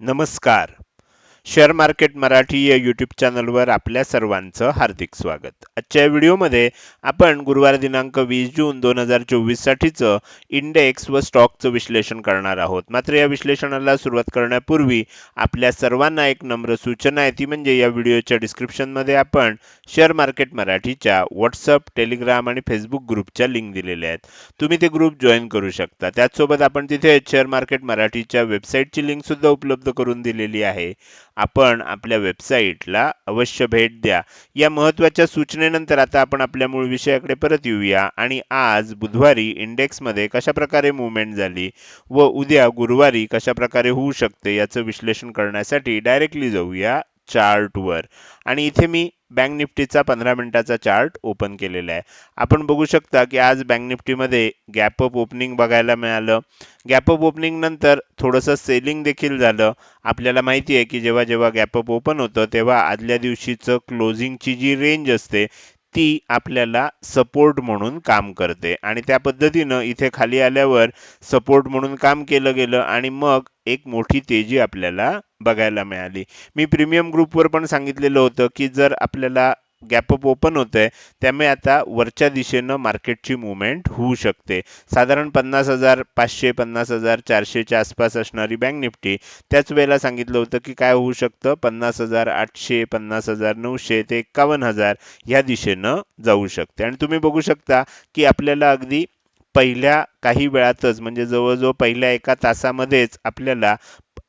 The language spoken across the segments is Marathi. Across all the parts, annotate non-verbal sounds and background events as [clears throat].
नमस्कार शेअर मार्केट मराठी या यूट्यूब चॅनलवर आपल्या सर्वांचं हार्दिक स्वागत. आजच्या व्हिडिओमध्ये आपण गुरुवार दिनांक वीस जून दोन हजार चोवीससाठीचं इंडेक्स व स्टॉकचं विश्लेषण करणार आहोत. मात्र या विश्लेषणाला सुरुवात करण्यापूर्वी आपल्या सर्वांना एक नम्र सूचना आहे. ती म्हणजे या व्हिडिओच्या डिस्क्रिप्शनमध्ये आपण शेअर मार्केट मराठीच्या व्हॉट्सअप टेलिग्राम आणि फेसबुक ग्रुपच्या लिंक दिलेल्या आहेत. तुम्ही ते ग्रुप जॉईन करू शकता. त्याचसोबत आपण तिथे शेअर मार्केट मराठीच्या वेबसाईटची लिंक सुद्धा उपलब्ध करून दिलेली आहे. आपण आपल्या वेबसाईटला अवश्य भेट द्या. या महत्त्वाच्या सूचनेनंतर आता आपण आपल्या मूळ विषयाकडे परत येऊया. आणि आज बुधवारी इंडेक्समध्ये कशा प्रकारे मुवमेंट झाली व उद्या गुरुवारी कशा प्रकारे होऊ शकते याचं विश्लेषण करण्यासाठी डायरेक्टली जाऊया चार्टवर आणि इथे मी बँक निफ्टीचा पंधरा मिनिटाचा चार्ट ओपन केलेला आहे. आपण बघू शकता की आज बँक निफ्टीमध्ये गॅप अप ओपनिंग बघायला मिळालं. गॅप अप ओपनिंग नंतर थोडंसं सेलिंग देखील झालं. आपल्याला माहिती आहे की जेव्हा जेव्हा गॅप अप ओपन होतं तेव्हा आदल्या दिवशीचं क्लोजिंगची जी रेंज असते ती आपल्याला सपोर्ट म्हणून काम करते. आणि त्या पद्धतीनं इथे खाली आल्यावर सपोर्ट म्हणून काम केलं गेलं आणि मग एक मोठी तेजी आपल्याला बघायला मिळाली. मी प्रीमियम ग्रुपवर पण सांगितलेलं होतं की जर आपल्याला गॅपअप ओपन होत आहे त्यामुळे आता वरच्या दिशेनं मार्केटची मुवमेंट होऊ शकते. साधारण पन्नास हजार पाचशे पन्नास हजार चारशेच्या आसपास असणारी बँक निफ्टी त्याच वेळेला सांगितलं होतं की काय होऊ शकतं? पन्नास हजार आठशे पन्नास हजार नऊशे ते एक्कावन्न हजार ह्या दिशेनं जाऊ शकते. आणि तुम्ही बघू शकता की आपल्याला अगदी पहिल्या काही वेळातच म्हणजे जवळजवळ पहिल्या एका तासामध्येच आपल्याला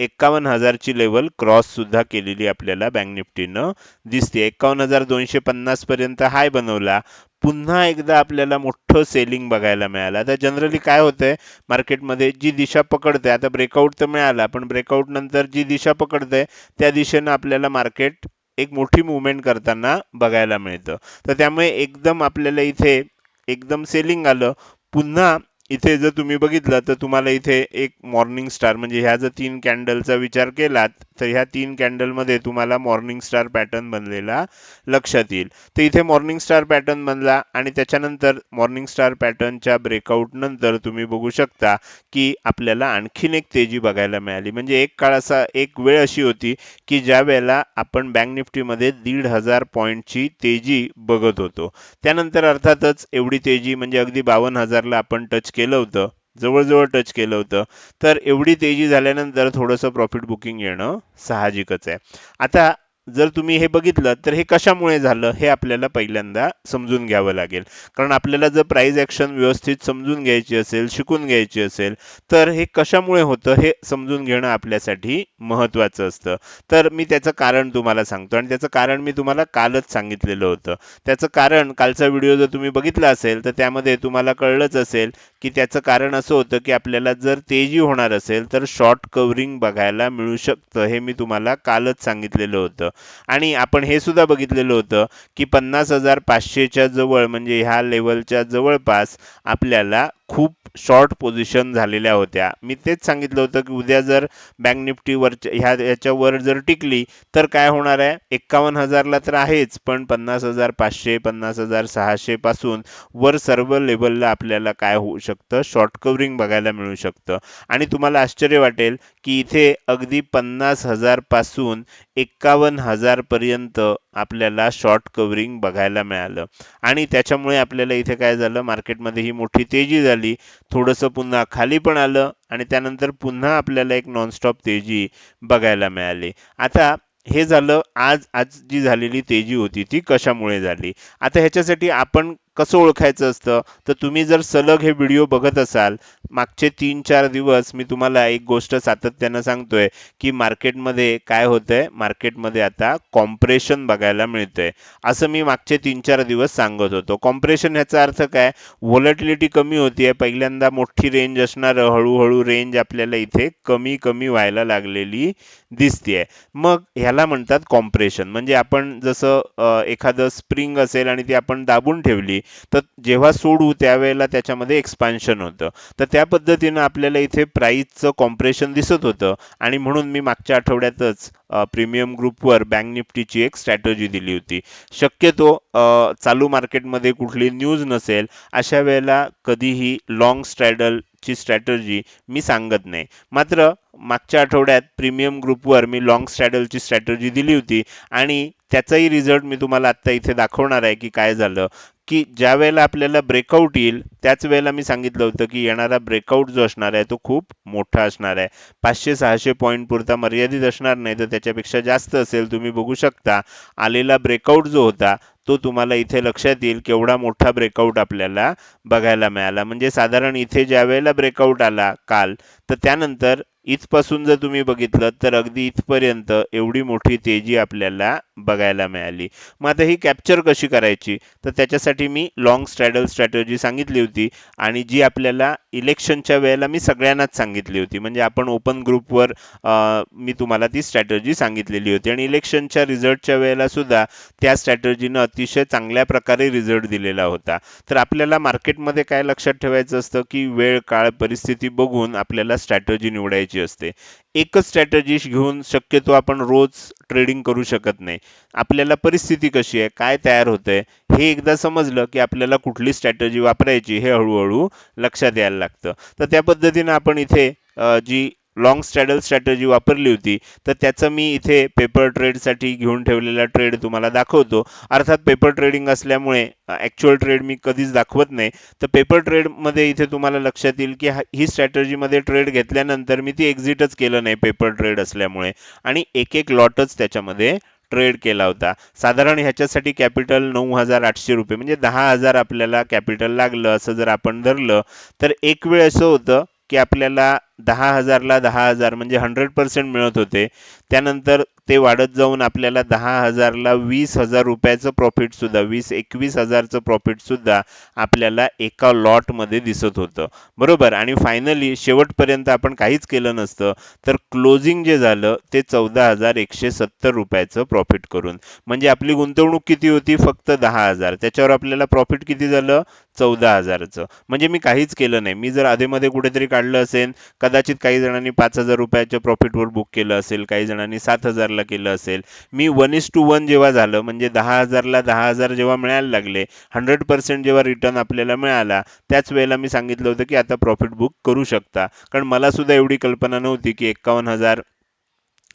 एक्कावन्न हजारची लेवल क्रॉस सुद्धा केलेली आपल्याला बँक निफ्टीनं दिसते. एक्कावन्न हजार दोनशे पन्नासपर्यंत हाय बनवला. पुन्हा एकदा आपल्याला मोठं सेलिंग बघायला मिळालं. आता जनरली काय होतंय? मार्केटमध्ये जी दिशा पकडते आता ब्रेकआउट तर मिळाला पण ब्रेकआउट नंतर जी दिशा पकडते त्या दिशेनं आपल्याला मार्केट एक मोठी मुवमेंट करताना बघायला मिळतं. तर त्यामुळे एकदम आपल्याला इथे एकदम सेलिंग आलं. पुन्हा इथे जर तुम्ही बघितलं तर तुम्हाला इथे एक मॉर्निंग स्टार म्हणजे ह्या जर तीन कॅन्डलचा विचार केलात तर ह्या तीन कॅन्डलमध्ये तुम्हाला मॉर्निंग स्टार पॅटर्न बनलेला लक्षात येईल. तर इथे मॉर्निंग स्टार पॅटर्न बनला आणि त्याच्यानंतर मॉर्निंग स्टार पॅटर्नच्या ब्रेकआउट नंतर तुम्ही बघू शकता की आपल्याला आणखीन एक तेजी बघायला मिळाली. म्हणजे एक काळ असा एक वेळ अशी होती की ज्या वेळेला आपण बँक निफ्टीमध्ये दीड हजार पॉईंटची तेजी बघत होतो. त्यानंतर अर्थातच एवढी तेजी म्हणजे अगदी बावन्न हजारला आपण टच केलं होतं जवळजवळ टच केलं होतं. तर एवढी तेजी झाल्यानंतर थोडंसं प्रॉफिट बुकिंग येणं साहजिकच आहे. आता जर तुम्ही हे बघितलं तर हे कशामुळे झालं हे आपल्याला पहिल्यांदा समजून घ्यावं लागेल. कारण आपल्याला जर प्राईज ॲक्शन व्यवस्थित समजून घ्यायची असेल शिकून घ्यायची असेल तर हे कशामुळे होतं हे समजून घेणं आपल्यासाठी महत्त्वाचं असतं. तर मी त्याचं कारण तुम्हाला सांगतो. आणि त्याचं कारण मी तुम्हाला कालच सांगितलेलं होतं. त्याचं कारण कालचा व्हिडिओ जर तुम्ही बघितला असेल तर त्यामध्ये तुम्हाला कळलंच असेल की त्याचं कारण असं होतं की आपल्याला जर तेजी होणार असेल तर शॉर्ट कवरिंग बघायला मिळू शकतं हे मी तुम्हाला कालच सांगितलेलं होतं. आणि आपण हे सुद्धा बघितलेलं होतं की पन्नास हजार पाचशेच्या जवळ म्हणजे ह्या लेवलच्या जवळपास आपल्याला खूप शॉर्ट पोझिशन झालेल्या होत्या. मी तेच सांगितलं होतं की उद्या जर बँक निफ्टीवर ह्या याच्यावर जर टिकली तर काय होणार आहे? एक्कावन्न हजारला तर आहेच पण पन्नास हजार पाचशे पन्नास हजार सहाशे पासून वर सर्व लेवलला आपल्याला काय होऊ शकतं? शॉर्ट कव्हरिंग बघायला मिळू शकतं. आणि तुम्हाला आश्चर्य वाटेल की इथे अगदी पन्नास हजारपासून एक्कावन्न हजारपर्यंत आपल्याला शॉर्ट कव्हरिंग बघायला मिळालं. आणि त्याच्यामुळे आपल्याला इथे काय झालं? मार्केटमध्ये ही मोठी तेजी झाली. थोडंसं पुन्हा खाली पण आलं आणि त्यानंतर पुन्हा आपल्याला एक नॉनस्टॉप तेजी बघायला मिळाली. आता हे झालं आज आज जी झालेली तेजी होती ती कशामुळे झाली? आता ह्याच्यासाठी आपण कसं ओळखायचं असतं? तर तुम्ही जर सलग हे व्हिडिओ बघत असाल मागचे तीन चार दिवस मी तुम्हाला एक गोष्ट सातत्यानं सांगतोय की मार्केटमध्ये काय होतंय? मार्केटमध्ये आता कॉम्प्रेशन बघायला मिळतंय. असं मी मागचे तीन चार दिवस सांगत होतो. कॉम्प्रेशन ह्याचा अर्थ काय? व्हॉलेटिलिटी कमी होतीये. पहिल्यांदा मोठी रेंज असणार हळूहळू रेंज आपल्याला इथे कमी कमी व्हायला लागलेली दिसतीये. मग ह्याला म्हणतात कॉम्प्रेशन म्हणजे आपण जसं एखादं स्प्रिंग असेल आणि ती आपण दाबून ठेवली तर जेव्हा सोडू त्यावेळेला त्याच्यामध्ये एक्सपान्शन होतं. तर त्या पद्धतीनं आपल्याला इथे प्राईजचं कॉम्प्रेशन दिसत होतं. आणि म्हणून मी मागच्या आठवड्यातच प्रीमियम ग्रुपवर बँक निफ्टीची एक स्ट्रॅटजी दिली होती. शक्यतो चालू मार्केटमध्ये कुठली न्यूज नसेल अशा वेळेला कधीही लॉंग स्ट्रॅडल ची स्ट्रॅटर्जी मी सांगत नाही. मात्र मागच्या आठवड्यात प्रीमियम ग्रुपवर मी लॉंग स्ट्रॅडलची स्ट्रॅटर्जी दिली होती आणि त्याचाही रिझल्ट मी तुम्हाला आत्ता इथे दाखवणार आहे की काय झालं. की ज्या वेळेला आपल्याला ब्रेकआउट येईल त्याच वेळेला मी सांगितलं होतं की येणारा ब्रेकआउट जो असणार आहे तो खूप मोठा असणार आहे. पाचशे सहाशे पॉईंट पुरता मर्यादित असणार नाही तर त्याच्यापेक्षा जास्त असेल तुम्ही बघू शकता. आलेला ब्रेकआउट जो होता तो तुम्हाला इथे लक्षात येईल केवढा मोठा ब्रेकआउट आपल्याला बघायला मिळाला. म्हणजे साधारण इथे ज्या वेळेला ब्रेकआउट आला काल तर त्यानंतर इथपासून जर तुम्ही बघितलं तर अगदी इथपर्यंत एवढी मोठी तेजी आपल्याला बघायला मिळाली. मग आता ही कॅप्चर कशी करायची? तर त्याच्यासाठी मी लॉंग स्ट्रॅडल स्ट्रॅटर्जी सांगितली होती आणि जी आपल्याला इलेक्शनच्या वेळेला मी सगळ्यांनाच सांगितली होती. म्हणजे आपण ओपन ग्रुपवर मी तुम्हाला ती स्ट्रॅटर्जी सांगितलेली होती. आणि इलेक्शनच्या रिझल्टच्या वेळेला सुद्धा त्या स्ट्रॅटर्जीनं अतिशय चांगल्या प्रकारे रिझल्ट दिलेला होता. तर आपल्याला मार्केटमध्ये काय लक्षात ठेवायचं असतं की वेळ काळ परिस्थिती बघून आपल्याला स्ट्रॅटर्जी निवडायची असते. एकच स्ट्रॅटजी घेऊन शक्यतो आपण रोज ट्रेडिंग करू शकत नाही. आपल्याला परिस्थिती कशी आहे? काय तयार होतंय? हे एकदा समजलं की आपल्याला कुठली स्ट्रॅटजी वापरायची हे हळूहळू लक्षात यायला लागतं. तर त्या पद्धतीनं आपण इथे जी लॉंग स्ट्रॅडल स्ट्रॅटजी वापरली होती तर त्याचं मी इथे पेपर ट्रेडसाठी घेऊन ठेवलेला ट्रेड तुम्हाला दाखवतो. अर्थात पेपर ट्रेडिंग असल्यामुळे ॲक्च्युअल ट्रेड मी कधीच दाखवत नाही. तर पेपर ट्रेडमध्ये इथे तुम्हाला लक्षात येईल की ही स्ट्रॅटजीमध्ये ट्रेड घेतल्यानंतर मी ती एक्झिटच केलं नाही पेपर ट्रेड असल्यामुळे. आणि एक एक लॉटच त्याच्यामध्ये ट्रेड केला होता. साधारण ह्याच्यासाठी कॅपिटल नऊ हजार आठशे रुपये म्हणजे दहा हजार आपल्याला कॅपिटल लागलं असं जर आपण धरलं तर एक वेळ असं होतं की आपल्याला दहा हजारला दहा हजार म्हणजे हंड्रेड पर्सेंट मिळत होते. त्यानंतर ते वाढत जाऊन आपल्याला दहा हजारला वीस हजार रुपयाचं प्रॉफिट सुद्धा वीस एकवीस हजारचं प्रॉफिट सुद्धा आपल्याला एका लॉटमध्ये दिसत होतं. बरोबर? आणि फायनली शेवटपर्यंत आपण काहीच केलं नसतं तर क्लोजिंग जे झालं ते चौदा हजार एकशे सत्तर रुपयाचं प्रॉफिट करून. म्हणजे आपली गुंतवणूक किती होती? फक्त दहा हजार. त्याच्यावर आपल्याला प्रॉफिट किती झालं? चौदा हजारचं. म्हणजे मी काहीच केलं नाही. मी जर आधेमध्ये कुठेतरी काढलं असेल कदाचित काही जणांनी पाच हजार रुपयाच्या प्रॉफिटवर बुक केलं असेल काही जणांनी सात हजारला केलं असेल. मी वन इज टू वन जेव्हा झालं म्हणजे दहा हजारला दहा हजार जेव्हा मिळायला लागले हंड्रेड पर्सेंट जेव्हा रिटर्न आपल्याला मिळाला त्याच वेळेला मी सांगितलं होतं की आता प्रॉफिट बुक करू शकता. कारण मला सुद्धा एवढी कल्पना नव्हती की एक्कावन्न हजार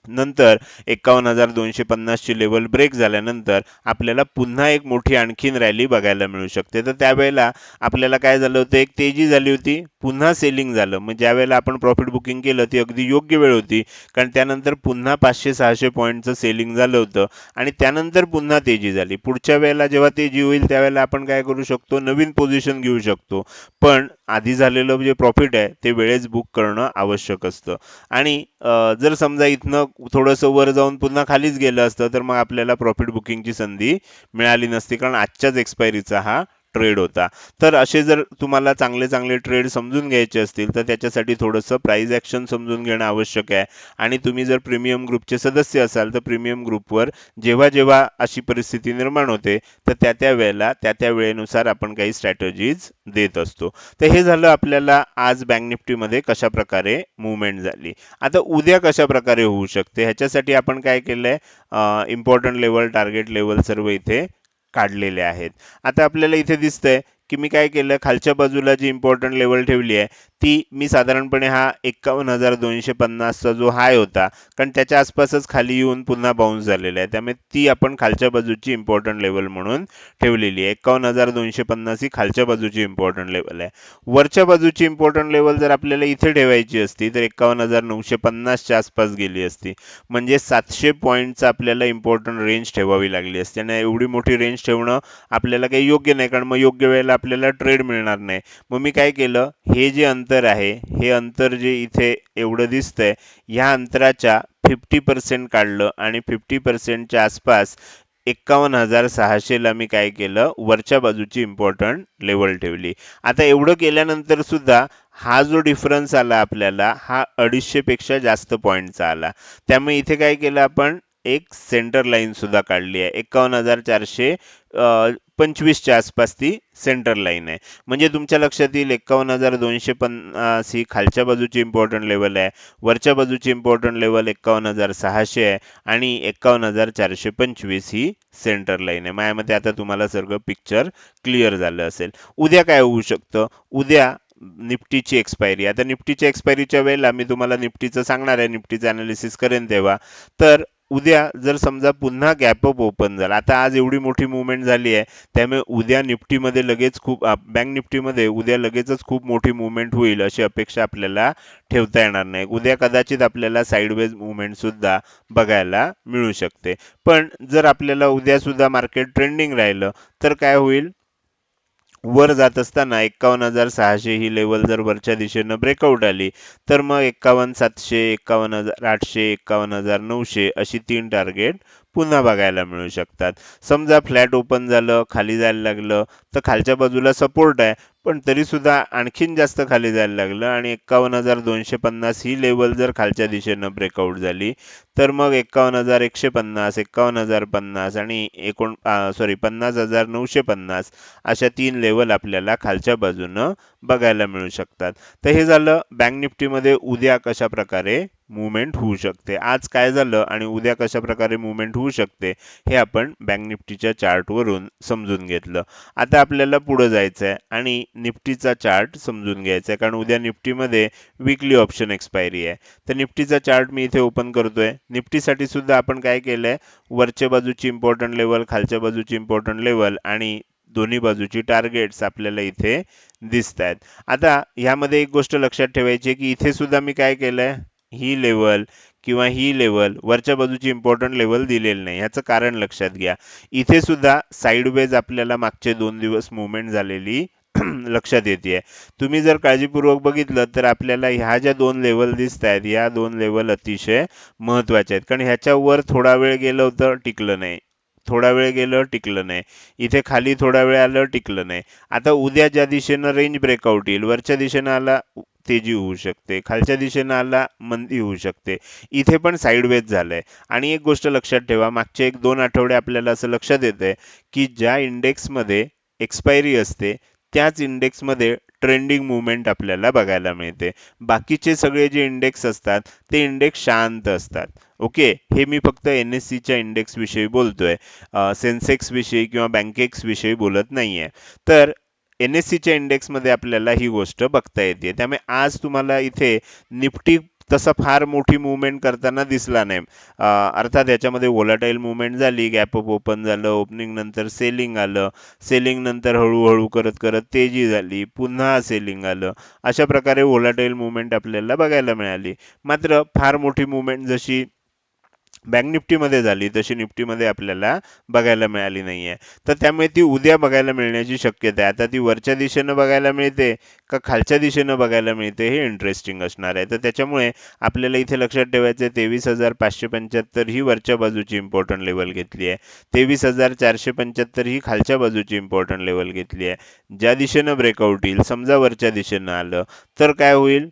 नंतर एकावन्न हजार दोनशे पन्नासची लेवल ब्रेक झाल्यानंतर आपल्याला पुन्हा एक मोठी आणखीन रॅली बघायला मिळू शकते. तर त्यावेळेला आपल्याला काय झालं होतं? एक तेजी झाली होती. पुन्हा सेलिंग झालं. मग ज्यावेळेला आपण प्रॉफिट बुकिंग केलं ती अगदी योग्य वेळ होती. कारण त्यानंतर पुन्हा पाचशे सहाशे पॉईंटचं सेलिंग झालं होतं. आणि त्यानंतर पुन्हा तेजी झाली. पुढच्या वेळेला जेव्हा तेजी होईल त्यावेळेला आपण काय करू शकतो? नवीन पोझिशन घेऊ शकतो. पण आधी झालेलं जे प्रॉफिट आहे ते वेळेस बुक करणं आवश्यक असतं. आणि जर समजा इथनं थोडंसं वर जाऊन पुन्हा खालीच गेलं असतं तर मग आपल्याला प्रॉफिट बुकिंगची संधी मिळाली नसती. कारण आजच्याच एक्सपायरीचा हा ट्रेड होता. तर असे जर तुम्हाला चांगले चांगले ट्रेड समजून घ्यायचे असतील तर त्याच्यासाठी थोडंसं प्राईज ॲक्शन समजून घेणं आवश्यक आहे. आणि तुम्ही जर प्रीमियम ग्रुपचे सदस्य असाल तर प्रीमियम ग्रुपवर जेव्हा जेव्हा अशी परिस्थिती निर्माण होते तर त्या त्या वेळेला त्या त्या वेळेनुसार आपण काही स्ट्रॅटजीज देत असतो. तर हे झालं आपल्याला आज बँक निफ्टीमध्ये कशा प्रकारे मुवमेंट झाली. आता उद्या कशा प्रकारे होऊ शकते? ह्याच्यासाठी आपण काय केलंय? इम्पॉर्टंट लेवल टार्गेट लेवल सर्व इथे काढलेले आहेत. आता आपल्याला इथे दिसतंय की मी काय केलं? खालच्या बाजूला जी इम्पॉर्टंट लेवल ठेवली आहे ती मी साधारणपणे हा एक्कावन्न हजार दोनशे पन्नासचा जो हाय होता कारण त्याच्या आसपासच खाली येऊन पुन्हा बाउन्स झालेला आहे. त्यामुळे ती आपण खालच्या बाजूची इम्पॉर्टंट लेवल म्हणून ठेवलेली आहे. एक्कावन्न हजार दोनशे पन्नास ही खालच्या बाजूची इम्पॉर्टंट लेवल आहे. वरच्या बाजूची इम्पॉर्टंट लेवल जर आपल्याला इथे ठेवायची असती तर एक्कावन्न हजार नऊशे पन्नासच्या आसपास गेली असती. म्हणजे सातशे पॉईंटचा आपल्याला इम्पॉर्टंट रेंज ठेवावी लागली असते. आणि एवढी मोठी रेंज ठेवणं आपल्याला काही योग्य नाही कारण मग योग्य वेळेला आपल्याला ट्रेड मिळणार नाही. मग मी काय केलं? हे जे अंतर आहे हे अंतर जे इथे एवढं दिसतंय ह्या अंतराच्या फिफ्टी पर्सेंट काढलं आणि फिफ्टी पर्सेंटच्या आसपास एक्कावन्न हजार सहाशेला मी काय केलं? वरच्या बाजूची इम्पॉर्टंट लेवल ठेवली. आता एवढं केल्यानंतर सुद्धा हा जो डिफरन्स आला आपल्याला हा अडीचशे पेक्षा जास्त पॉईंटचा आला. त्यामुळे इथे काय केलं आपण? एक सेंटर लाईन सुद्धा काढली आहे. एकावन्न हजार चारशे पंचवीसच्या आसपास ती सेंटर लाईन आहे. म्हणजे तुमच्या लक्षात येईल एकावन्न हजार दोनशे पन्नास ही खालच्या बाजूची इम्पॉर्टंट लेवल आहे. वरच्या बाजूची इम्पॉर्टंट लेवल एकावन्न हजार सहाशे आहे आणि एकावन्न हजार चारशे पंचवीस ही सेंटर लाईन आहे. माझ्यामध्ये आता तुम्हाला सगळं पिक्चर क्लिअर झालं असेल. उद्या काय होऊ शकतं? उद्या निफ्टीची एक्सपायरी आता निफ्टीच्या एक्सपायरीच्या वेळेला मी तुम्हाला निफ्टीचं सांगणार आहे. निफ्टीचं अनालिसिस करेन तेव्हा. तर उद्या जर समजा पुन्हा गॅपअप ओपन झाला आता आज एवढी मोठी मुवमेंट झाली आहे त्यामुळे उद्या निफ्टीमध्ये लगेच खूप बँक निफ्टीमध्ये उद्या लगेचच खूप मोठी मुवमेंट होईल अशी अपेक्षा आपल्याला ठेवता येणार नाही. उद्या कदाचित आपल्याला साईडवेज मुवमेंट सुद्धा बघायला मिळू शकते. पण जर आपल्याला उद्या सुद्धा मार्केट ट्रेंडिंग राहिलं तर काय होईल? वर जात असताना एक्कावन्न हजार सहाशे ही लेवल जर वरच्या दिशेनं ब्रेकआउट आली तर मग एक्कावन्न सातशे एक्कावन्न हजार आठशे एक्कावन्न हजार नऊशे अशी तीन टार्गेट पुन्हा बघायला मिळू शकतात. समजा फ्लॅट ओपन झालं खाली जायला लागलं तर खालच्या बाजूला सपोर्ट आहे. पण तरीसुद्धा आणखीन जास्त खाली जायला लागलं आणि एक्कावन्न हजार दोनशे पन्नास ही लेवल जर खालच्या दिशेनं ब्रेकआउट झाली तर मग एक्कावन्न हजार एकशे पन्नास एक्कावन्न हजार पन्नास आणि एकोण सॉरी पन्नास हजार नऊशे पन्नास अशा तीन लेवल आपल्याला खालच्या बाजूनं बघायला मिळू शकतात. तर हे झालं बँक निफ्टीमध्ये उद्या कशा प्रकारे मुवमेंट होऊ शकते. आज काय झालं आणि उद्या कशा प्रकारे मुवमेंट होऊ शकते हे आपण बँक निफ्टीच्या चार्टवरून समजून घेतलं. आता आपल्याला पुढं जायचं आहे आणि निफ्टीचा चार्ट समजून घ्यायचा आहे कारण उद्या निफ्टीमध्ये विकली ऑप्शन एक्सपायरी आहे. तर निफ्टीचा चार्ट मी इथे ओपन करतोय. निफ्टीसाठी सुद्धा आपण काय केलंय? वरच्या बाजूची इम्पॉर्टंट लेवल खालच्या बाजूची इम्पॉर्टंट लेवल आणि दोन्ही बाजूची टार्गेट्स आपल्याला इथे दिसत आहेत आता ह्यामध्ये एक गोष्ट लक्षात ठेवायची की इथे सुद्धा मी काय केलंय? ही लेवल किंवा ही लेवल वरच्या बाजूची इम्पॉर्टंट लेवल दिलेली नाही. ह्याचं कारण लक्षात घ्या. इथे सुद्धा साईडवेज आपल्याला मागचे दोन दिवस मुवमेंट झालेली [clears throat] लक्षात येते तुम्ही जर काळजीपूर्वक बघितलं तर आपल्याला ह्या ज्या दोन लेवल दिसत आहेत या दोन लेवल अतिशय महत्त्वाच्या आहेत. कारण ह्याच्यावर थोडा वेळ गेलं होतं टिकलं नाही. थोडा वेळ गेलं टिकलं नाही. इथे खाली थोडा वेळ आलं टिकलं नाही. आता उद्या ज्या दिशेनं रेंज ब्रेकआउट येईल वरच्या दिशेनं आला तेजी होऊ शकते. खालच्या दिशेनं आला मंदी होऊ शकते. इथे पण साईडवेज झालंय. आणि एक गोष्ट लक्षात ठेवा मागचे एक दोन आठवडे आपल्याला असं लक्षात येतंय की ज्या इंडेक्समध्ये एक्सपायरी असते त्याच इंडेक्समध्ये ट्रेंडिंग मुवमेंट आपल्याला बघायला मिळते. बाकीचे सगळे जे इंडेक्स असतात ते इंडेक्स शांत असतात. ओके हे मी फक्त एन एस सीच्या इंडेक्सविषयी बोलतोय. सेन्सेक्सविषयी किंवा बँकेक्सविषयी बोलत नाही आहे तर एन एस सीच्या इंडेक्समध्ये आपल्याला ही गोष्ट बघता येते. त्यामुळे आज तुम्हाला इथे निफ्टी तसा फार मोठी मुवमेंट करताना दिसला नाही. अर्थात याच्यामध्ये वोलाटाईल मुवमेंट झाली गॅप अप ओपन झालं ओपनिंग नंतर सेलिंग आलं सेलिंग नंतर हळूहळू करत करत तेजी झाली पुन्हा सेलिंग आलं. अशा प्रकारे वोलाटाईल मुवमेंट आपल्याला बघायला मिळाली. मात्र फार मोठी मुवमेंट जशी बँक निफ्टीमध्ये झाली तशी निफ्टीमध्ये आपल्याला बघायला मिळाली नाहीये. तर त्यामुळे ती उद्या बघायला मिळण्याची शक्यता आहे. आता ती वरच्या दिशेनं बघायला मिळते का खालच्या दिशेनं बघायला मिळते हे इंटरेस्टिंग असणार आहे. तर त्याच्यामुळे आपल्याला इथे लक्षात ठेवायचं आहे तेवीस हजार पाचशे पंच्याहत्तर ही वरच्या बाजूची इम्पॉर्टंट लेवल घेतली आहे. तेवीस हजार चारशे पंच्याहत्तर ही खालच्या बाजूची इम्पॉर्टंट लेवल घेतली आहे. ज्या दिशेनं ब्रेकआउट येईल समजा वरच्या दिशेनं आलं तर काय होईल?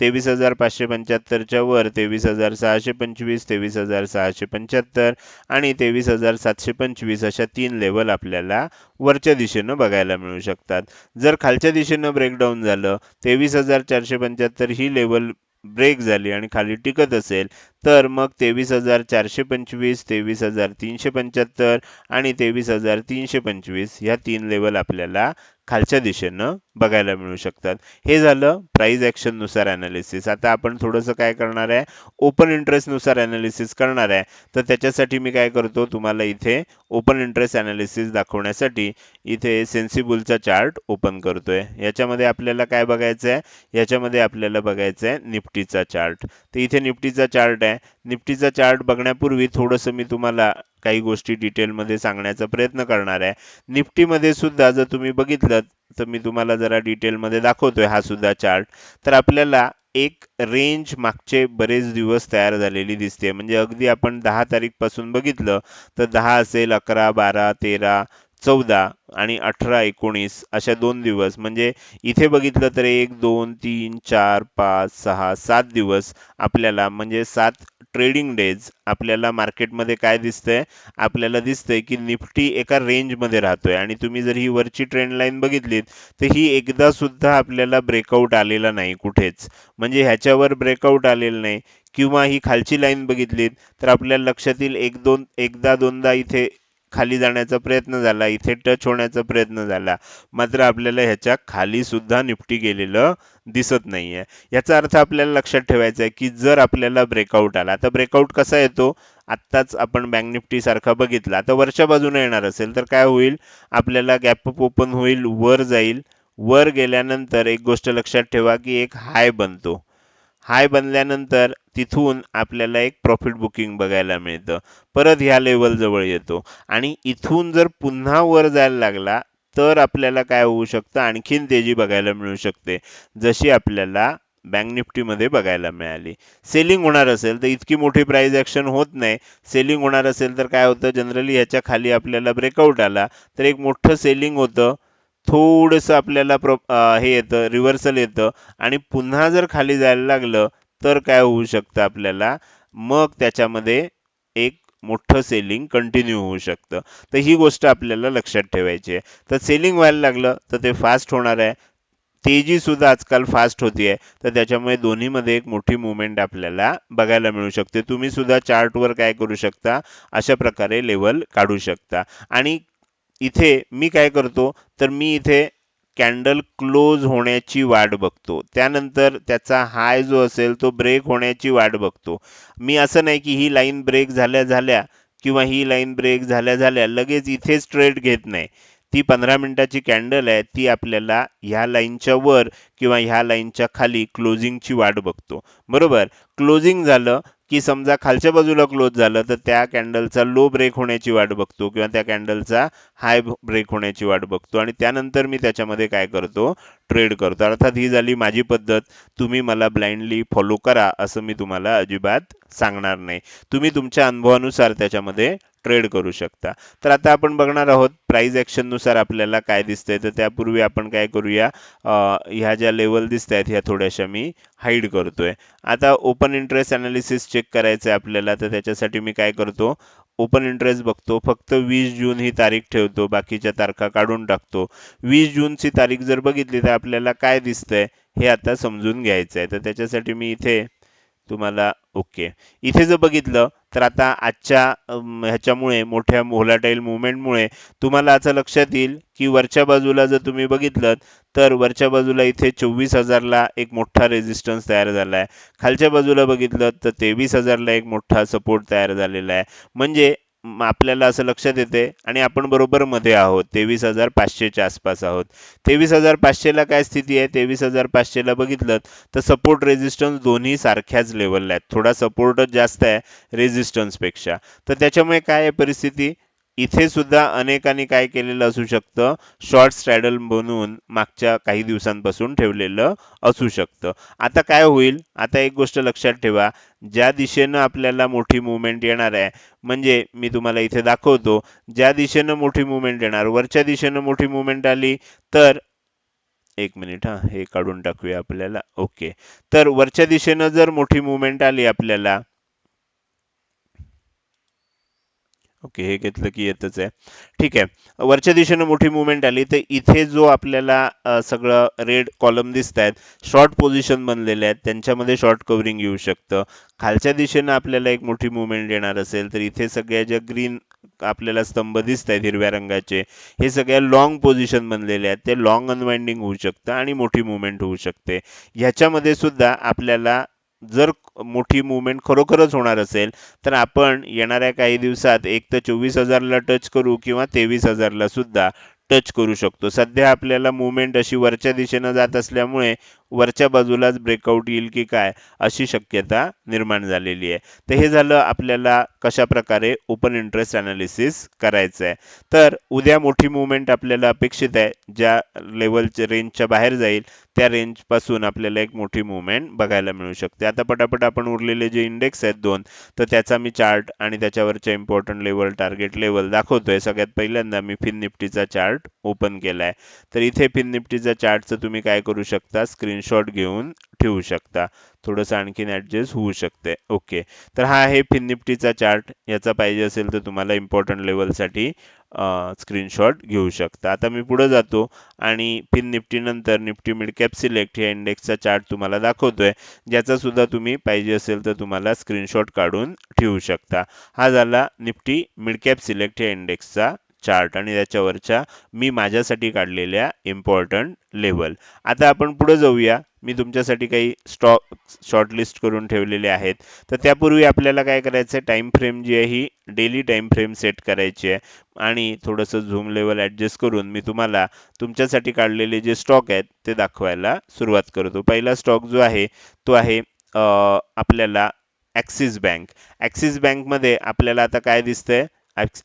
तेवीस हजार पाचशे पंच्याहत्तरच्या वर तेवीस हजार सहाशे पंचवीस तेवीस हजार सहाशे पंच्याहत्तर आणि तेवीस हजार सातशे पंचवीस अशा तीन लेवल आपल्याला वरच्या दिशेनं बघायला मिळू शकतात. जर खालच्या दिशेनं ब्रेकडाऊन झालं तेवीस हजार चारशे पंच्याहत्तर ही लेवल ब्रेक झाली आणि खाली टिकत असेल तर मग तेवीस हजार चारशे पंचवीस तेवीस हजार तीनशे पंच्याहत्तर आणि तेवीस हजार तीनशे पंचवीस ह्या तीन लेवल आपल्याला खालच्या दिशेनं बघायला मिळू शकतात. हे झालं प्राईज ॲक्शननुसार ॲनालिसिस आता आपण थोडंसं काय करणार आहे? ओपन इंटरेस्टनुसार ॲनालिसिस करणार आहे. तर त्याच्यासाठी मी काय करतो? तुम्हाला इथे ओपन इंटरेस्ट ॲनालिसिस दाखवण्यासाठी इथे सेन्सिबलचा चार्ट ओपन करतोय. याच्यामध्ये आपल्याला काय बघायचं आहे याच्यामध्ये आपल्याला बघायचं आहे निफ्टीचा चार्ट तर इथे निफ्टीचा चार्ट आहे. निफ्टीचा चार्ट बघण्यापूर्वी थोडंसं मी तुम्हाला काही गोष्टी डिटेलमध्ये सांगण्याचा प्रयत्न करणार आहे. निफ्टीमध्ये सुद्धा जर तुम्ही बघितलं तर मी तुम्हाला जरा डिटेलमध्ये दाखवतोय हा सुद्धा चार्ट. तर आपल्याला एक रेंज मागचे बरेच दिवस तयार झालेली दिसते. म्हणजे अगदी आपण दहा तारीखपासून बघितलं तर दहा असेल अकरा बारा तेरा चौदा आणि अठरा एकोणीस अशा दोन दिवस. म्हणजे इथे बघितलं तर एक दोन तीन चार पाच सहा सात दिवस आपल्याला म्हणजे सात ट्रेडिंग डेज आपल्याला मार्केटमध्ये काय दिसतंय? आपल्याला दिसतंय की निफ्टी एका रेंजमध्ये राहतोय. आणि तुम्ही जर ही वरची ट्रेंड लाईन बघितलीत तर ही एकदा सुद्धा आपल्याला ब्रेकआउट आलेला नाही कुठेच. म्हणजे ह्याच्यावर ब्रेकआउट आलेलं नाही. किंवा ही खालची लाईन बघितलीत तर आपल्या लक्षात येईल एक दोन एकदा दोनदा इथे खाली जाण्याचा प्रयत्न झाला इथे टच होण्याचा प्रयत्न झाला. मात्र आपल्याला ह्याच्या खाली सुद्धा निफ्टी गेलेलं दिसत नाहीये. याचा अर्थ आपल्याला लक्षात ठेवायचा आहे की जर आपल्याला ब्रेकआउट आला आता ब्रेकआउट कसा येतो? आत्ताच आपण बँक निफ्टी सारखा बघितला. आता वरच्या बाजूने येणार असेल तर काय होईल? आपल्याला गॅप अप ओपन होईल वर जाईल. वर गेल्यानंतर एक गोष्ट लक्षात ठेवा की एक हाय बनतो. हाय बनल्यानंतर तिथून आपल्याला एक प्रॉफिट बुकिंग बघायला मिळतं. परत ह्या लेवल जवळ येतो. आणि इथून जर पुन्हा वर जायला लागला तर आपल्याला काय होऊ शकतं? आणखीन तेजी बघायला मिळू शकते. जशी आपल्याला बँक निफ्टीमध्ये बघायला मिळाली. सेलिंग होणार असेल तर इतकी मोठी प्राइस ॲक्शन होत नाही. सेलिंग होणार असेल तर काय होतं? जनरली ह्याच्या खाली आपल्याला ब्रेकआउट आला. तर एक मोठं सेलिंग होतं. थोडंसं आपल्याला प्र हे येतं रिव्हर्सल येतं आणि पुन्हा जर खाली जायला लागलं तर काय होऊ शकतं आपल्याला? मग त्याच्यामध्ये एक मोठं सेलिंग कंटिन्यू होऊ शकतं. तर ही गोष्ट आपल्याला लक्षात ठेवायची आहे. तर सेलिंग व्हायला लागलं तर ते फास्ट होणार आहे. तेजीसुद्धा आजकाल फास्ट होतीये. तर त्याच्यामुळे दोन्हीमध्ये एक मोठी मुवमेंट आपल्याला बघायला मिळू शकते. तुम्ही सुद्धा चार्टवर काय करू शकता? अशा प्रकारे लेवल काढू शकता. आणि इथे मी काय करतो तर मी इथे कॅन्डल क्लोज होण्याची वाट बघतो. त्यानंतर त्याचा हाय जो असेल तो ब्रेक होण्याची वाट बघतो. मी असं नाही की ही लाईन ब्रेक झाल्या झाल्या किंवा ही लाईन ब्रेक झाल्या झाल्या लगेच इथेच ट्रेड घेत नाही. ती पंधरा मिनिटाची कॅन्डल आहे ती आपल्याला ह्या लाईनच्या वर किंवा ह्या लाईनच्या खाली क्लोजिंगची वाट बघतो. बरोबर? क्लोजिंग झालं की समजा खालच्या बाजूला क्लोज झालं तर त्या कॅन्डलचा लो ब्रेक होण्याची वाट बघतो किंवा त्या कॅन्डलचा हाय ब्रेक होण्याची वाट बघतो. आणि त्यानंतर मी त्याच्यामध्ये काय करतो? ट्रेड करतो. अर्थात ही झाली माझी पद्धत. तुम्ही मला ब्लाइंडली फॉलो करा असं मी तुम्हाला अजिबात सांगणार नाही. तुम्ही तुमच्या अनुभवानुसार त्याच्यामध्ये ट्रेड करू शकता. तर आता आपण बघणार आहोत प्राईज ऍक्शननुसार आपल्याला काय दिसतंय. तर त्यापूर्वी आपण काय करूया ह्या ज्या लेवल दिसत आहेत ह्या थोड्याशा मी हाईड करतोय. आता ओपन इंटरेस्ट अनालिसिस चेक करायचं आहे आपल्याला. तर त्याच्यासाठी मी काय करतो ओपन इंटरेस्ट बघतो. फक्त वीस जून ही तारीख ठेवतो. बाकीच्या तारखा काढून टाकतो. वीस जूनची तारीख जर बघितली तर आपल्याला काय दिसतंय हे आता समजून घ्यायचं आहे तर त्याच्यासाठी मी इथे तुम्हाला ओके. इथे जर बघितलं तर आता आजच्या ह्याच्यामुळे मोठ्या होलाटाईल मुवमेंटमुळे तुम्हाला असं लक्षात येईल की वरच्या बाजूला जर तुम्ही बघितलं तर वरच्या बाजूला इथे चोवीस हजारला एक मोठा रेजिस्टन्स तयार झाला आहे. खालच्या बाजूला बघितलं तर तेवीस हजारला एक मोठा सपोर्ट तयार झालेला आहे. म्हणजे आपल्याला असं लक्षात येते. आणि आपण बरोबर मध्ये आहोत. तेवीस हजार पाचशेच्या आसपास आहोत. तेवीस हजार पाचशेला काय स्थिती आहे? तेवीस हजार पाचशेला बघितलं तर सपोर्ट रेझिस्टन्स दोन्ही सारख्याच लेवलला आहेत. थोडा सपोर्टच जास्त आहे रेझिस्टन्सपेक्षा तर त्याच्यामुळे काय आहे परिस्थिती? इथे सुद्धा अनेकांनी काय केलेलं असू शकतं? शॉर्ट स्ट्रॅडल बनवून मागच्या काही दिवसांपासून ठेवलेलं असू शकतं. आता काय होईल? आता एक गोष्ट लक्षात ठेवा. ज्या दिशेनं आपल्याला मोठी मुवमेंट येणार आहे म्हणजे मी तुम्हाला इथे दाखवतो ज्या दिशेनं मोठी मुवमेंट येणार वरच्या दिशेनं मोठी मुवमेंट आली तर एक मिनिट हा हे काढून टाकूया आपल्याला. ओके तर वरच्या दिशेनं जर मोठी मुवमेंट आली आपल्याला ओके हे घेतलं की येतच आहे. ठीक आहे. वरच्या दिशेनं मोठी मुवमेंट आली. तर इथे जो आपल्याला सगळं रेड कॉलम दिसत आहेत शॉर्ट पोझिशन बनलेले आहेत. त्यांच्यामध्ये शॉर्ट कव्हरिंग येऊ शकतं. खालच्या दिशेनं आपल्याला एक मोठी मुवमेंट येणार असेल तर इथे सगळ्या ज्या ग्रीन आपल्याला स्तंभ दिसत आहेत हिरव्या रंगाचे हे सगळ्या लॉंग पोझिशन बनलेले आहेत. ते लॉंग अनवाइंडिंग होऊ शकतं आणि मोठी मुवमेंट होऊ शकते. ह्याच्यामध्ये सुद्धा आपल्याला जर मोठी मुवमेंट खरोखरच होणार असेल तर आपण येणाऱ्या काही दिवसात एक तर चोवीस हजारला टच करू किंवा तेवीस हजारला सुद्धा टच करू शकतो. सध्या आपल्याला मुवमेंट अशी वरच्या दिशेनं जात असल्यामुळे वरच्या बाजूलाच ब्रेकआउट येईल की काय अशी शक्यता निर्माण झालेली आहे. तर हे झालं आपल्याला कशा प्रकारे ओपन इंटरेस्ट अनालिसिस करायचं आहे. तर उद्या मोठी मुवमेंट आपल्याला अपेक्षित आहे. ज्या लेवलच्या रेंजच्या बाहेर जाईल त्या रेंजपासून आपल्याला एक मोठी मुवमेंट बघायला मिळू शकते. आता पटापट आपण उरलेले जे इंडेक्स आहेत दोन तर त्याचा मी चार्ट आणि त्याच्यावरच्या इम्पॉर्टंट लेवल टार्गेट लेवल दाखवतोय. सगळ्यात पहिल्यांदा मी फिन निफ्टीचा चार्ट ओपन ओपन केलाय. तर इथे फिन निफ्टीचा चार्टचं तुम्ही काय करू शकता? स्क्रीन स्क्रीनशॉट घेऊन ठेवू शकता. थोडंसं आणखीन ॲडजस्ट होऊ शकते. ओके तर हा आहे फिन निफ्टीचा चार्ट याचा पाहिजे असेल तर तुम्हाला इम्पॉर्टंट लेवलसाठी स्क्रीनशॉट घेऊ शकता. आता मी पुढे जातो आणि फिन निफ्टीनंतर निफ्टी मिड कॅप सिलेक्ट या इंडेक्सचा चार्ट तुम्हाला दाखवतोय. ज्याचा सुद्धा तुम्ही पाहिजे असेल तर तुम्हाला स्क्रीनशॉट काढून ठेवू शकता. हा झाला निफ्टी मिड कॅप सिलेक्ट या इंडेक्सचा चार्ट आणि त्याच्यावरच्या मी माझ्यासाठी काढलेल्या इम्पॉर्टंट लेवल आता आपण पुढे जाऊया. मी तुमच्यासाठी काही स्टॉक शॉर्टलिस्ट करून ठेवलेले आहेत. तर त्यापूर्वी आपल्याला काय करायचं आहे टाइम फ्रेम जी आहे ही डेली टाइम फ्रेम सेट करायची आहे. आणि थोडंसं झूम लेवल ॲडजस्ट करून मी तुम्हाला तुमच्यासाठी काढलेले जे स्टॉक आहेत ते दाखवायला सुरुवात करतो. पहिला स्टॉक जो आहे तो आहे आपल्याला ॲक्सिस बँक ॲक्सिस बँकमध्ये आपल्याला आता काय दिसतंय?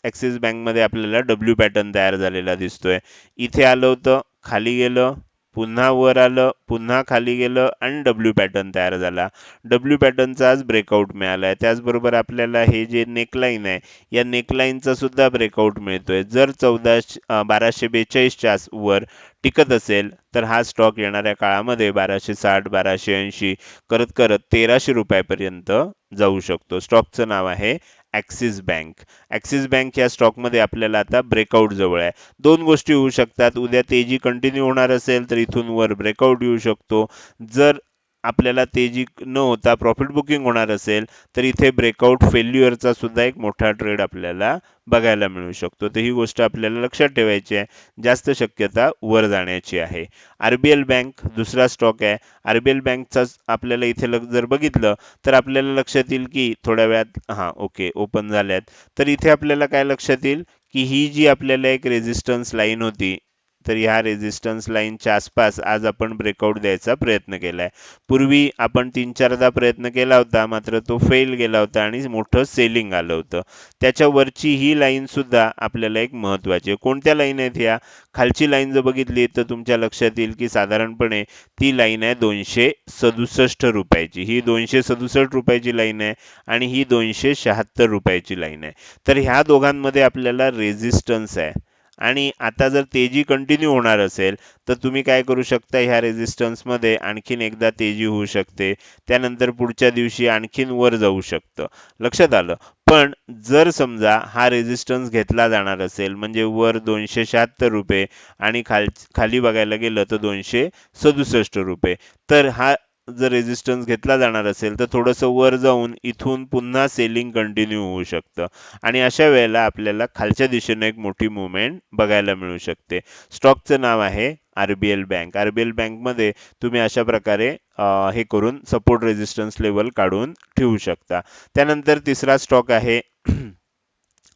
ॲक्सिस बँकमध्ये आपल्याला डब्ल्यू पॅटर्न तयार झालेला दिसतोय. इथे आलं होतं खाली गेलं पुन्हा वर आलं पुन्हा खाली गेलं आणि डब्ल्यू पॅटर्न तयार झाला. डब्ल्यू पॅटर्नचा आज ब्रेकआउट मिळाला आहे त्याचबरोबर आपल्याला हे जे नेकलाईन आहे या नेकलाईनचा सुद्धा ब्रेकआउट मिळतोय. जर चौदा बाराशे बेचाळीसच्या वर टिकत असेल तर हा स्टॉक येणाऱ्या काळामध्ये बाराशे साठ बाराशे ऐंशी करत करत तेराशे रुपयापर्यंत जाऊ शकतो. स्टॉकचं नाव आहे ॲक्सिस बँक. ॲक्सिस बँक या स्टॉकमध्ये आपल्याला आता ब्रेकआउट जवळ आहे. दोन गोष्टी होऊ शकतात. उद्या तेजी कंटिन्यू होणार असेल तर इथून वर ब्रेकआउट येऊ शकतो. जर आपल्याला तेजी न होता प्रॉफिट बुकिंग होणार असेल तर इथे ब्रेकआउट फेल्युअरचा सुद्धा एक मोठा ट्रेड आपल्याला बघायला मिळू शकतो. तर ही गोष्ट आपल्याला लक्षात ठेवायची आहे. जास्त शक्यता वर जाण्याची आहे. आरबीएल बँक दुसरा स्टॉक आहे. आरबीएल बँकचा आपल्याला इथे जर बघितलं तर आपल्याला लक्षात येईल की थोड्या वेळात हां ओके ओपन झाल्यात. तर इथे आपल्याला काय लक्षात येईल? की ही जी आपल्याला एक रेझिस्टन्स लाईन होती तर ह्या रेझिस्टन्स लाईनच्या आसपास आज आपण ब्रेकआउट द्यायचा प्रयत्न केला आहे पूर्वी आपण तीन चारदा प्रयत्न केला होता मात्र तो फेल गेला होता आणि मोठं सेलिंग आलं होतं. त्याच्यावरची ही लाईन सुद्धा आपल्याला एक महत्त्वाची आहे. कोणत्या लाईन आहेत ह्या? खालची लाईन जर बघितली तर तुमच्या लक्षात येईल की साधारणपणे ती लाईन आहे दोनशे सदुसष्ट रुपयाची. ही दोनशे सदुसष्ट रुपयाची लाईन आहे आणि ही दोनशे शहात्तर रुपयाची लाईन आहे. तर ह्या दोघांमध्ये आपल्याला रेझिस्टन्स आहे. आणि आता जर तेजी कंटिन्यू होणार असेल तर तुम्ही काय करू शकता ह्या रेझिस्टन्समध्ये आणखीन एकदा तेजी होऊ शकते. त्यानंतर पुढच्या दिवशी आणखीन वर जाऊ शकतं. लक्षात आलं? पण जर समजा हा रेझिस्टन्स घेतला जाणार असेल म्हणजे वर दोनशे शहात्तर रुपये आणि खाल खाली बघायला गेलं तर दोनशे सदुसष्ट रुपये. तर हा जर रेझिस्टन्स घेतला जाणार असेल तर थोडंसं वर जाऊन इथून पुन्हा सेलिंग कंटिन्यू होऊ शकतं. आणि अशा वेळेला आपल्याला खालच्या दिशेने एक मोठी मुवमेंट बघायला मिळू शकते. स्टॉकचं नाव आहे आरबीएल बँक आरबीएल बँकमध्ये तुम्ही अशा प्रकारे हे करून सपोर्ट रेझिस्टन्स लेवल काढून ठेवू शकता. त्यानंतर तिसरा स्टॉक आहे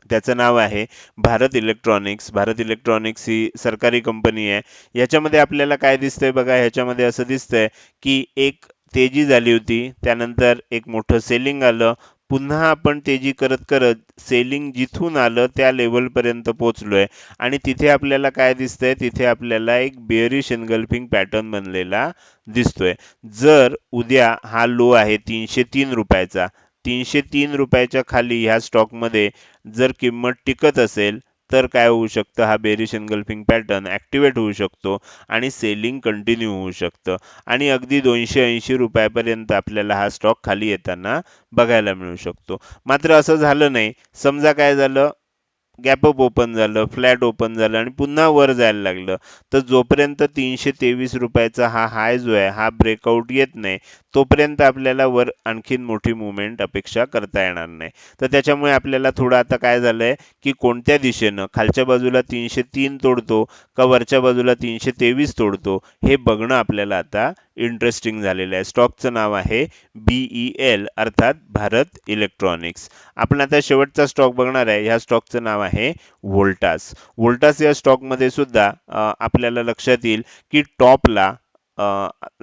त्याचं नाव आहे भारत इलेक्ट्रॉनिक्स. भारत इलेक्ट्रॉनिक्स ही सरकारी कंपनी आहे. याच्यामध्ये आपल्याला काय दिसतंय बघा ह्याच्यामध्ये असं दिसतंय की एक तेजी झाली होती त्यानंतर एक मोठं सेलिंग आलं. पुन्हा आपण तेजी करत करत सेलिंग जिथून आलं त्या लेवलपर्यंत पोहोचलोय. आणि तिथे आपल्याला काय दिसतंय? तिथे आपल्याला एक बेअरिश एनगल्फिंग पॅटर्न बनलेला दिसतोय. जर उद्या हा लो आहे तीनशे तीन रुपयाचा तीनशे तीन रुपयाच्या खाली ह्या स्टॉकमध्ये जर किंमत टिकत असेल तर काय होऊ शकतं? हा बेरिश एनगल्फिंग पॅटर्न ॲक्टिवेट होऊ शकतो आणि सेलिंग कंटिन्यू होऊ शकतं. आणि अगदी दोनशे ऐंशी रुपयापर्यंत आपल्याला हा स्टॉक खाली येताना बघायला मिळू शकतो. मात्र असं झालं नाही. समजा काय झालं? गॅपअप ओपन झालं फ्लॅट ओपन झालं आणि पुन्हा वर जायला लागलं. तर जोपर्यंत तीनशे तेवीस रुपयाचा हा हाय जो आहे हा ब्रेकआउट येत नाही तोपर्यंत आपल्याला वर आणखीन मोठी मुवमेंट अपेक्षा करता येणार नाही. तर त्याच्यामुळे आपल्याला थोडं आता काय झालंय की कोणत्या दिशेनं खालच्या बाजूला तीनशे तीन तोडतो का वरच्या बाजूला तीनशे तेवीस तोडतो हे बघणं आपल्याला आता इंटरेस्टिंग झालेलं आहे. स्टॉकचं नाव आहे बीई एल अर्थात भारत इलेक्ट्रॉनिक्स आपण आता शेवटचा स्टॉक बघणार आहे. ह्या स्टॉकचं नाव आहे वोल्टास वोल्टास या स्टॉकमध्ये सुद्धा आपल्याला लक्षात येईल की टॉपला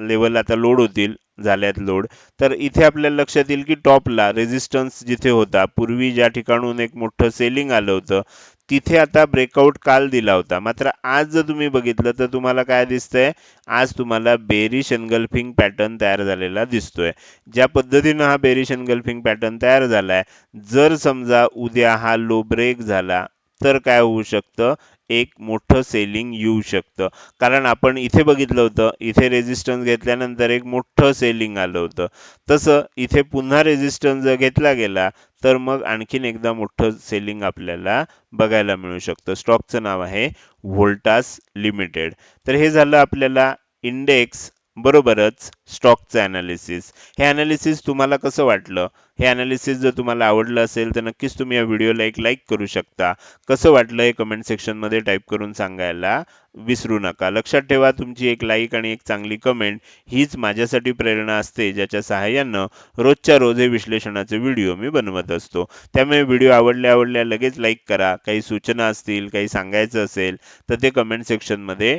लेवल आता लोड होतील झाल्यात लोड तर इथे आपल्याला लक्षात येईल की टॉपला रेझिस्टन्स जिथे होता पूर्वी ज्या ठिकाणून एक मोठं सेलिंग आलं होतं तिथे आता ब्रेकआउट काल दिला होता. मात्र आज जर तुम्ही बघितलं तर तुम्हाला काय दिसतंय? आज तुम्हाला बेरिश एनगल्फिंग पॅटर्न तयार झालेला दिसतोय. ज्या पद्धतीनं हा बेरिश एनगल्फिंग पॅटर्न तयार झालाय जर समजा उद्या हा लो ब्रेक झाला तर काय होऊ शकतं? एक मोठं सेलिंग येऊ शकतं. कारण आपण इथे बघितलं होतं इथे रेजिस्टन्स घेतल्यानंतर एक मोठं सेलिंग आलं होतं. तसं इथे पुन्हा रेजिस्टन्स जर घेतला गेला तर मग आणखीन एकदा मोठं सेलिंग आपल्याला बघायला मिळू शकतं. स्टॉकचं नाव आहे व्होल्टास लिमिटेड तर हे झालं आपल्याला इंडेक्स बरोबरच स्टॉकचं ॲनालिसिस हे ॲनालिसिस तुम्हाला कसं वाटलं? हे ॲनालिसिस जर तुम्हाला आवडलं असेल तर नक्कीच तुम्ही या व्हिडिओला एक लाईक करू शकता. कसं वाटलं हे कमेंट सेक्शनमध्ये टाईप करून सांगायला विसरू नका. लक्षात ठेवा तुमची एक लाईक आणि एक चांगली कमेंट हीच माझ्यासाठी प्रेरणा असते ज्याच्या सहाय्यानं रोजच्या रोज हे विश्लेषणाचे व्हिडिओ मी बनवत असतो. त्यामुळे व्हिडिओ आवडल्या आवडल्या लगेच लाईक करा. काही सूचना असतील काही सांगायचं असेल तर ते कमेंट सेक्शनमध्ये